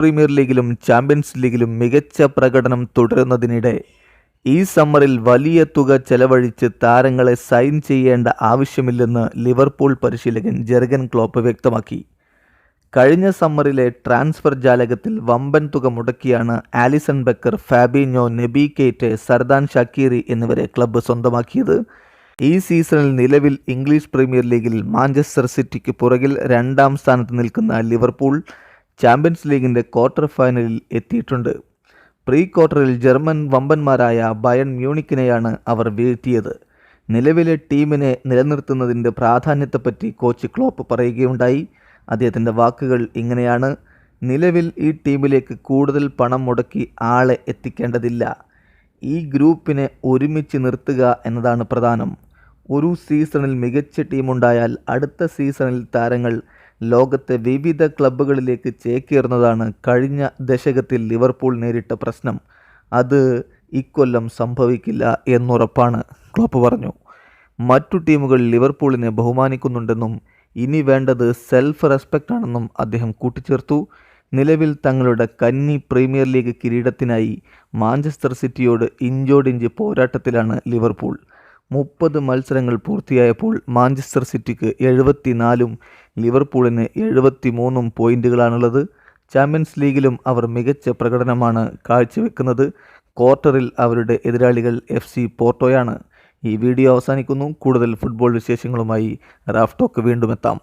Premier ലീഗിലും champions ലീഗിലും മികച്ച പ്രകടനം തുടരുന്നതിനിടെ ഈ സമ്മറിൽ വലിയ തുക ചെലവഴിച്ച് താരങ്ങളെ സൈൻ ചെയ്യേണ്ട ആവശ്യമില്ലെന്ന് ലിവർപൂൾ പരിശീലകൻ ജെർഗൻ ക്ലോപ്പ് വ്യക്തമാക്കി. കഴിഞ്ഞ സമ്മറിലെ ട്രാൻസ്ഫർ ജാലകത്തിൽ വമ്പൻ തുക മുടക്കിയാണ് Alisson Becker Fabinho Naby Keita Xherdan Shaqiri എന്നിവരെ ക്ലബ്ബ് സ്വന്തമാക്കിയത്. ഈ സീസണിൽ നിലവിൽ ഇംഗ്ലീഷ് പ്രീമിയർ ലീഗിൽ മാഞ്ചസ്റ്റർ സിറ്റിക്ക് പുറകിൽ രണ്ടാം സ്ഥാനത്ത് നിൽക്കുന്ന ലിവർപൂൾ ചാമ്പ്യൻസ് ലീഗിന്റെ ക്വാർട്ടർ ഫൈനലിൽ എത്തിയിട്ടുണ്ട്. പ്രീ ക്വാർട്ടറിൽ ജർമ്മൻ വമ്പന്മാരായ ബയൺ മ്യൂണിക്കിനെയാണ് അവർ വീഴ്ത്തിയത്. നിലവിലെ ടീമിനെ നിലനിർത്തുന്നതിന്റെ പ്രാധാന്യത്തെപ്പറ്റി കോച്ച് ക്ലോപ്പ് പറയുകയുണ്ടായി. അദ്ദേഹത്തിന്റെ വാക്കുകൾ ഇങ്ങനെയാണ്. നിലവിൽ ഈ ടീമിലേക്ക് കൂടുതൽ പണം മുടക്കി ആളെ എത്തിക്കേണ്ടതില്ല. ഈ ഗ്രൂപ്പിനെ ഒരുമിച്ച് നിർത്തുക എന്നതാണ് പ്രധാനം. ഒരു സീസണിൽ മികച്ച ടീമുണ്ടായാൽ അടുത്ത സീസണിൽ താരങ്ങൾ ലോകത്തെ വിവിധ ക്ലബ്ബുകളിലേക്ക് ചേക്കേറുന്നതാണ് കഴിഞ്ഞ ദശകത്തിൽ ലിവർപൂൾ നേരിട്ട പ്രശ്നം. അത് ഇക്കൊല്ലം സംഭവിക്കില്ല എന്നുറപ്പാണ് ക്ലോപ്പ് പറഞ്ഞു. മറ്റു ടീമുകൾ ലിവർപൂളിനെ ബഹുമാനിക്കുന്നുണ്ടെന്നും ഇനി വേണ്ടത് സെൽഫ് റെസ്പെക്റ്റ് ആണെന്നും അദ്ദേഹം കൂട്ടിച്ചേർത്തു. നിലവിൽ തങ്ങളുടെ കന്നി പ്രീമിയർ ലീഗ് കിരീടത്തിനായി മാഞ്ചസ്റ്റർ സിറ്റിയോട് ഇഞ്ചോടിഞ്ച് പോരാട്ടത്തിലാണ് ലിവർപൂൾ. മുപ്പത് മത്സരങ്ങൾ പൂർത്തിയായപ്പോൾ മാഞ്ചസ്റ്റർ സിറ്റിക്ക് എഴുപത്തിനാലും ലിവർപൂളിന് എഴുപത്തി മൂന്നും പോയിന്റുകളാണുള്ളത്. ചാമ്പ്യൻസ് ലീഗിലും അവർ മികച്ച പ്രകടനമാണ് കാഴ്ചവെക്കുന്നത്. ക്വാർട്ടറിൽ അവരുടെ എതിരാളികൾ എഫ് സി പോർട്ടോയാണ്. ഈ വീഡിയോ അവസാനിക്കുന്നു. കൂടുതൽ ഫുട്ബോൾ വിശേഷങ്ങളുമായി റാഫ് ടോക്ക് വീണ്ടും എത്താം.